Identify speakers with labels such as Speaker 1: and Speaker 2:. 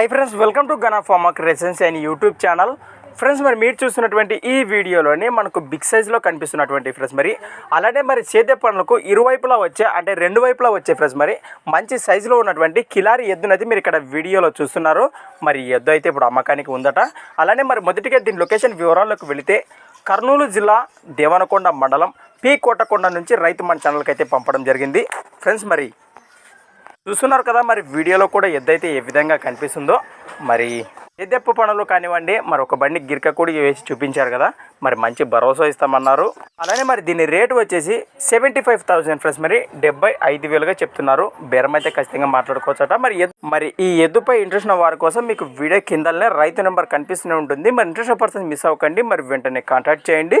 Speaker 1: Hi friends welcome to Gana pharma crescens and YouTube channel friends మరి మీరు చూస్తున్నటువంటి ఈ వీడియోలోని మనకు బిగ్ సైజ్లో కనిపిస్తున్నటువంటి ఫ్రెండ్స్ మరి. అలానే మరి సేద్య పనులకు ఇరువైపులా వచ్చే అంటే రెండు వైపులా వచ్చే ఫ్రెండ్స్ మరి మంచి సైజులో ఉన్నటువంటి కిలారి ఎద్దునైతే మీరు ఇక్కడ వీడియోలో చూస్తున్నారు. మరి ఎద్దు అయితే ఇప్పుడు అమ్మకానికి ఉందట. అలానే మరి మొదటిగా దీని లొకేషన్ వివరాల్లోకి వెళితే కర్నూలు జిల్లా దేవనకొండ మండలం పి కోటకొండ నుంచి రైతు మన ఛానల్కి అయితే పంపడం జరిగింది. ఫ్రెండ్స్ మరి చూస్తున్నారు కదా మరి వీడియోలో కూడా ఎద్దైతే ఏ విధంగా కనిపిస్తుందో మరి ఎద్దెప్పు పనులు కానివ్వండి మరి ఒక బండి గిరిక కూడా వేసి చూపించారు కదా మరి మంచి భరోసా ఇస్తామన్నారు. అలానే మరి దీని రేటు వచ్చేసి సెవెంటీ ఫైవ్ థౌసండ్ ఫ్రెండ్స్ మరి డెబ్బై ఐదు వేలుగా చెప్తున్నారు. బేరం అయితే ఖచ్చితంగా మాట్లాడుకోవచ్చట. మరి ఎద్దు మరి ఈ ఎద్దుపై ఇంట్రెస్ట్ ఉన్న వారి కోసం మీకు వీడియో కిందనే రైతు నెంబర్ కనిపిస్తూనే ఉంటుంది. మరి ఇంట్రెస్ట్ పర్సన్ మిస్ అవ్వకండి. మరి వెంటనే కాంటాక్ట్ చేయండి.